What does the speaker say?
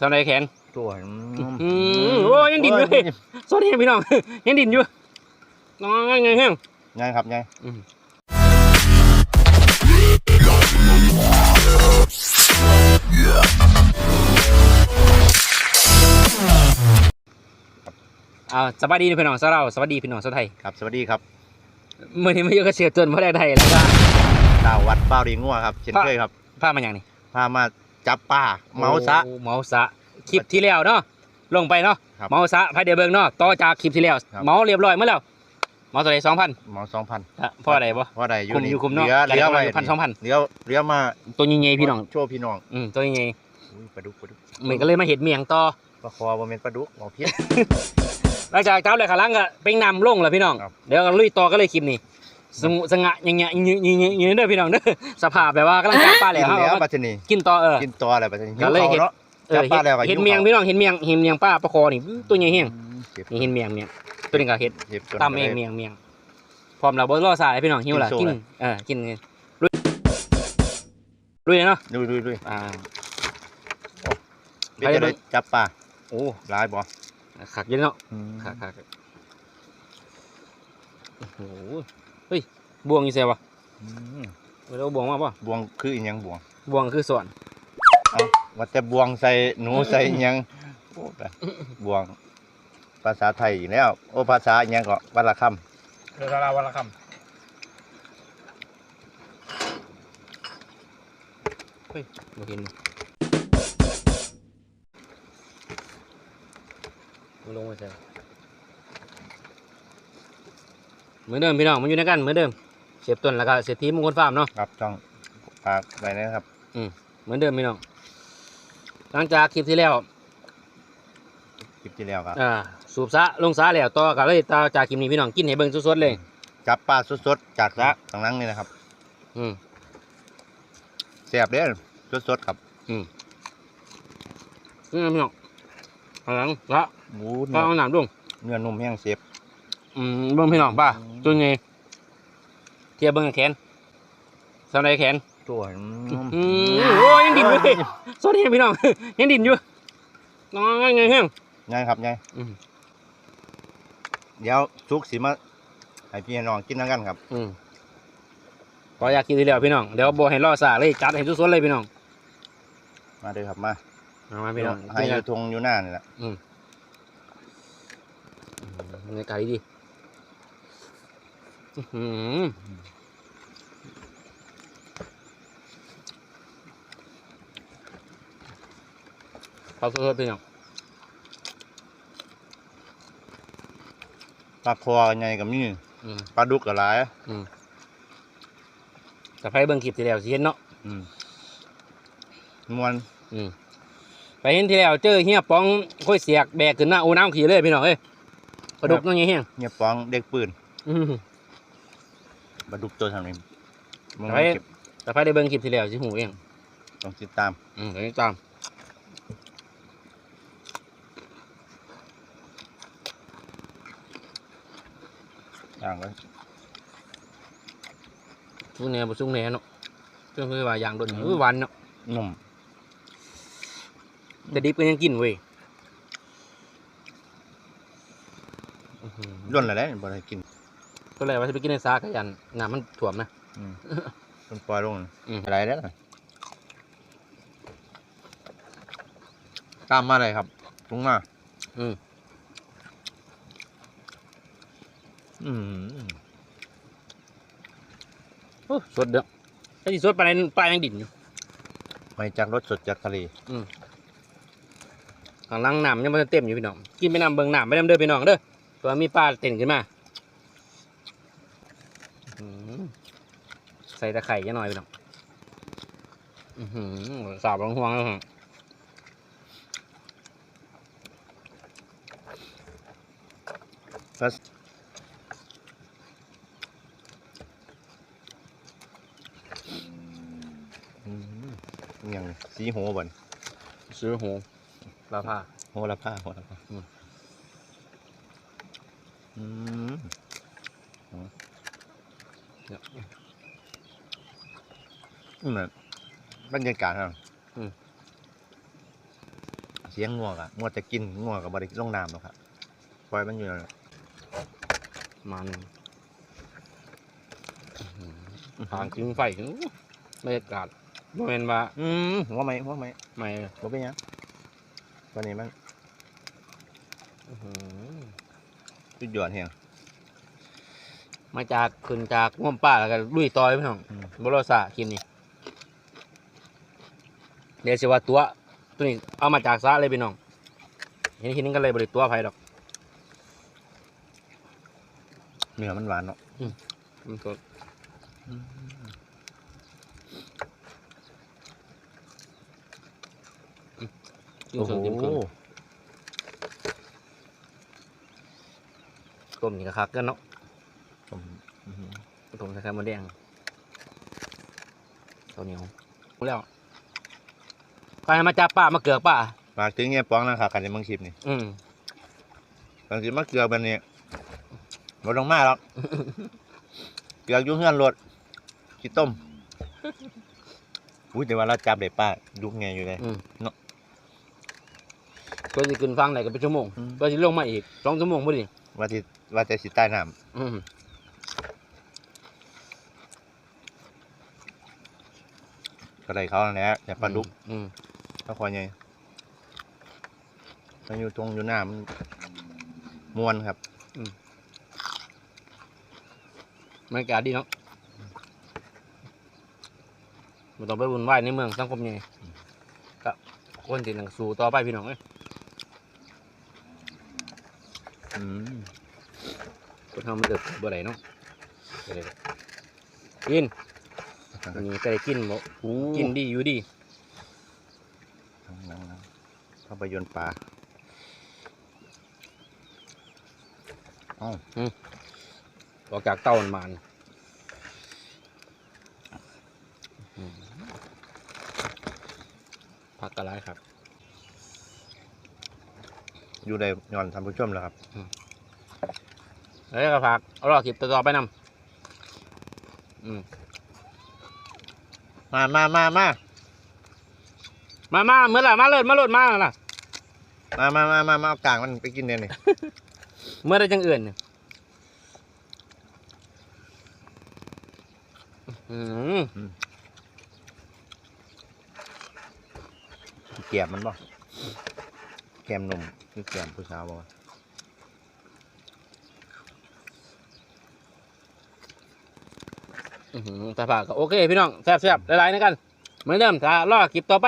สำไรแขนตัวอืมโอ้ยยังดิ่นอยู่เลยสวัสดีพี่น้องยังดิ่นอยู่น้องไงแห้งไงครับไงอ่าสวัสดีพี่น้องสาวเราสวัสดีพี่น้องสาวไทยครับสวัสดีครับเมื่อนี้มาอยู่กับเสียจนพ่อได้ไทยแล้วก็ดาววัดเป้าดีงัวครับเช่นเคยครับพามาอย่างนี้พามา จับปลาเมาซะ โอ้เมาสะคลิปที่แล้วเนาะลงไปเนาะครับเมาสะพายเดียวเบิ่งเนาะต่อจากคลิปที่แล้วครับ เมาเรียบร้อยเมื่อแล้วเมาตัวไหนสองพันเมาสองพันพ่ออะไรบ่ ว่าใดอยู่คุมนี่อยู่คุมเนาะเหลือเหลือไว้พันสองพัน เหลือเหลือมาตัวใหญ่ๆพี่น้องโชว์พี่น้องอืมตัวใหญ่อุ้ยปลาดุกปลาดุกๆเหมือนก็เลยมาเห็ดเมียงต่อปลาคอบ่แม่นปลาดุกหมอพิษ หลังจากเจ้าเลยขาลังก็เป็นนำลงแล้วพี่น้องครับ เดี๋ยวก็ลุยต่อก็เลยคลิปนี้ สงสงะอย่างเงี้ยยืนยืนยืนเด้อพี่น้องเด้อสภาพแบบว่ากำลังจับปลาแล้วกินแล้วเอาปัจจุบันกินต่อเออกินตัวอะไรปัจจุบันก็เลยเห็นเอจับปลาแล้วก็เห็ดหิวเมียงพี่น้องเห็ดเมียงเห็ดเมียงป้าปลาคอนี่ตัวใหญ่แห้งเก็นี่เห็ดเมียงเมียงตัวนี้ก็เห็ดเก็บจน ตำเองเมียงเมียงพร้อมแล้วบ่รอสายพี่น้องหิวล่ะกิกินนโซ่ เออกินลุยลุยเลยเนาะดูดูดูอ่า เป็นจะได้จับปลาโอ้หลายบ่ขักเยอะเนาะ ขักขักโอ้โห เฮ้ยบวงอยู่เสียวะอืมเราบวงมาป่ะบวงคืออีหยังบวงบวงคือส่วนเอาว่าแต่บวงใส่หนูใส่อิหยังโอ้แต่บวง ภาษาไทยอีกแล้ว โอ้ภาษาอิหยังก็วันละคเรือลาวันละคำเฮ้ยมาเห็นมาลงมาเสีย เหมือนเดิมพี่น้องมันอยู่ในกันเหมือนเดิมเสียบต้นแล้วก็เสียทีมงคลฟาร์มเนาะำครับช่องฝากไว้นะครับเหมือนเดิมพี่น้องหลังจากคลิปที่แล้วคลิปที่แล้วครับอ่าสูบซะลงซะแล้วต่อกันเลยต่อจากคลิปนี้พี่น้องกินให้เบิ่งสดๆเลยจับปลาสดๆจากสระตรงนั้นนี่นะครับ อืมแซ่บเด้อสดๆครับนี่นะพี่น้องเอาหลังละหมูก็เนื้อเอาหนามดุ้งเนื้อนุ่มแห้งเสียบ อืมเบิ่งพี่น้องป่ะอืมตัวไงเทียบเบิ่งกับแขนสำไรแขนตัวอืมโอ้ยยังดิ่นอยู่เลยสวัสดีพี่น้องยังดิ่นอยู่น้องไงแห้งไงครับไงอืมเดี๋ยวซุกสิมาให้พี่น้องกินน้ำกันครับ อืมก็อยากกินทีเดียวพี่น้องเดี๋ยวบ่ให้รอสาเลยจัดให้สดๆเลยพี่น้อง มาเด้อครับมาเอามาพี่น้องให้กินอกันยู่ทงอยู่หน้านี่แหละบรรยากาศดี อื้อหือเขาสดๆพี่น้องปลาคอไงกับนี่อืมปลาดุกกับหลายแต่ไปเบิ่งคลิปที่แล้วสิเห็นเนาะอืมมวนอืมไปเห็นที่แล้วเจอเฮียป้องค่อยเสียกแบกขึ้นหน้าโอ้น้ำขี่เลยพี่น้องเอ้ยปลาดุกน้องเงี้ยเงียบฟองเด็กปืน อื มปลาดุกตัวทำนี้มึงไปเก็บแต่ไปได้เบิ่งคลิปที่แล้วสิหูเองต้องติดตาม อืมเดี๋ยวนี้ตามอย่างก็ซุ่งแหน่บ่ซุ่งแหน่เนาะเรื่องคือว่าอย่างโดนอื้อหวันเนาะนุ่มแต่ดิบก็ยังกินเว้ยอื้อหือร่วนอะไรได้บ่ได้กิน ก็เลยว่าจะไปกินในซากยันน้ำมันถ่วมนะอืมมันปล่อยลงอืมอะไรได้ล่ะตามมาเลยครับลุงมา อืมอืมโอ้สดเด้อไอ้ที่สดปลาในปลายังดิ่นอยู่มาจากรสสดจากทะเลข้างหล่างน้ำยังมันเต็มอยู่พี่น้องกินไปน้ำเบิ่งน้ำไปน้ำเด้อพี่น้องเด้อตัวมีปลาเต้นขึ้นมาอื้อหือ ใส่ตะไคร้จะหน่อยพี่น้องอื้อหือสาบลงห่วงแล้วฮะฟัสอืมอหย่างนี้สีโหบ่นซื้อหูลาผ้าโหระพาโหระพาอืมอืมเนี่ย อืมบรรยากาศครับเสียงงัวกะงัวจะกินงัวกับบริลงน้ำหรอกครับปล่อยมันอยู่นั่นแหละมันทางกินไฟถึงบรรยากาศโมเมนว่าอืมหัวไหมหัวไหมไม่บ่เป็นหยังวันนี้มันอื้อหือสุดยอดแฮงมาจากขึ้นจากง่วมป้าแล้วก็ลุยต่อยพี่น้องอืมบรสะคลิปนี้ เดี๋ยวสิว่าตัวตัวนี้เอามาจากซะเลยพี่น้องเห็นคิดนึงกันเลยบริตัวไผดอกเนื้อมันหวานเนาะมันสดยิ่งโอ้สดยิ่งโหขึ้นต้มนี่ก็คักกันเนาะอืมอืมต้มใส่ไข่มดแดงตัวเหนียวแล้ว ใครมาจับป้ามาเกือกป้าฝากถึงเงี้ยป้องนะครับกันในเมืองชิปนี่อืมบางทีมาเกลือแบบนี้บ่ต้องมาหรอก เกลืออยู่เฮือนรถขี้ต้มอุ้ยแต่ว่าเราจับได้ป้ายุกไงอยู่เลยตัวสิขึ้นฟังไหนก็เป็นชั่วโมงอืมตัวสิลงมาอีกสองชั่วโมงพอดีว่าที่ว่าแต่สิใต้น้อืมำก็ได้เขาแล้วแหละแต่ปลาดุกอืมเขาคอยไงมันอยู่ตรงอยู่หน้ามันมวนครับบรรยากาศดีเนาะมันต้องไปวุ่นวายในเมืองสังคมใหญ่ก็คนที่หนังสู่ต่อไปพี่น้องเอ้ยอืมคนทำมันเดือดบ่ได้เนาะบ่ได้กินอันนี้ก็ได้กินบ่โอ้กินดีอยู่ดี นั่ง ๆๆเข้าไปโยนปลาเอ้าออกจากเต้ามันมานี่อืมผักกระไรครับ อยู่ได้ย้อนท่านผู้ชมแล้วครับแล้วก็ผักเอารอคลิปต่อๆไปนำอืมมามามามามามาเมื่อไหร่มาเลยมาโลดมาล่ะ มามามามามาเอากลางมันไปกินเนี่ยนี่เมื่อไรจังเอื่นเนี่ยอืมแก้มมันบ่แก้มหนุ่มคือแก้มผู้สาวบ่อื้อหือแต่ผักก็โอเคพี่น้องแซ่บๆหลายๆนะกันเหมือนเดิมถ้ารอคลิปต่อไป